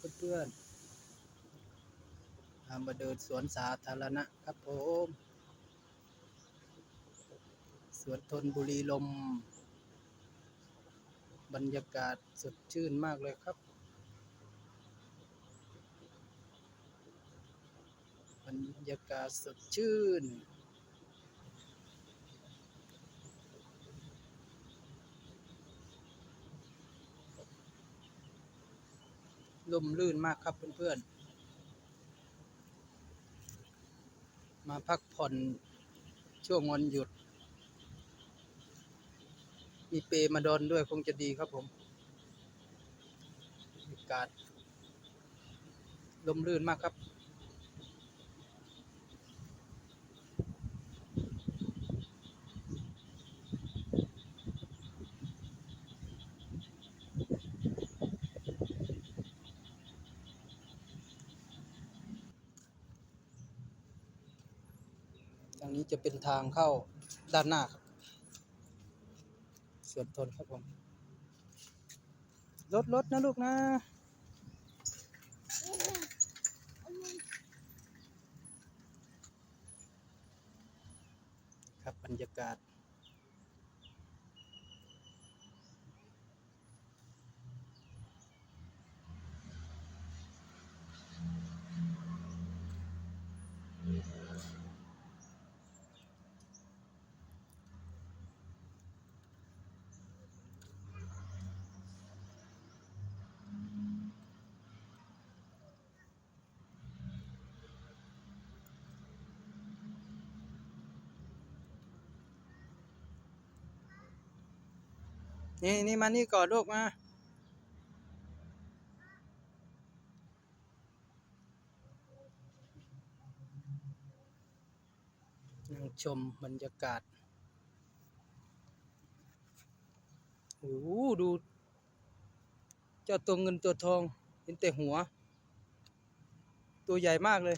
ครับเพื่อนๆพามาเดินสวนสาธารณะครับผม สวนทนบุรีลม บรรยากาศสดชื่นมากเลยครับ บรรยากาศสดชื่น ลมลื่นมากครับเพื่อนๆ มาพักผ่อนช่วงวันหยุด มีเปมาดอนด้วยคงจะดีครับผมอากาศลมลื่นมากครับ นี้จะเป็นทางเข้าด้านหน้าครับส่วนทนครับผมรถรถนะลูกนะครับบรรยากาศ นี่นี่มานี่ก่อนลูกมานั่งชมบรรยากาศโอ้โหดู เจ้าตัวเงินตัวทอง เห็นแต่หัว ตัวใหญ่มากเลย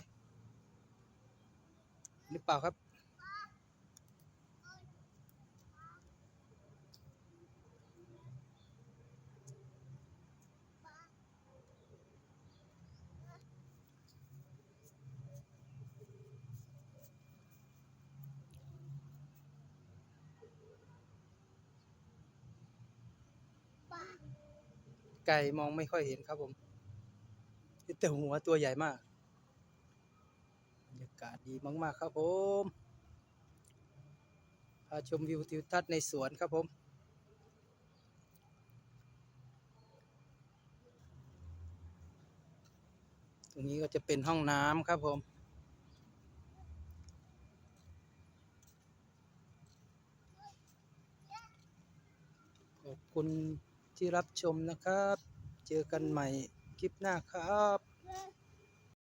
หรือเปล่าครับ ไก่มองไม่ค่อยเห็นครับผมเห็นแต่หัวตัวใหญ่มากบรรยากาศดีมาก ๆ ครับผมพาชมวิวทิวทัศน์ในสวนครับผม ตรงนี้ก็จะเป็นห้องน้ำครับผมขอบคุณ ที่รับชมนะครับ เจอกันใหม่คลิปหน้าครับ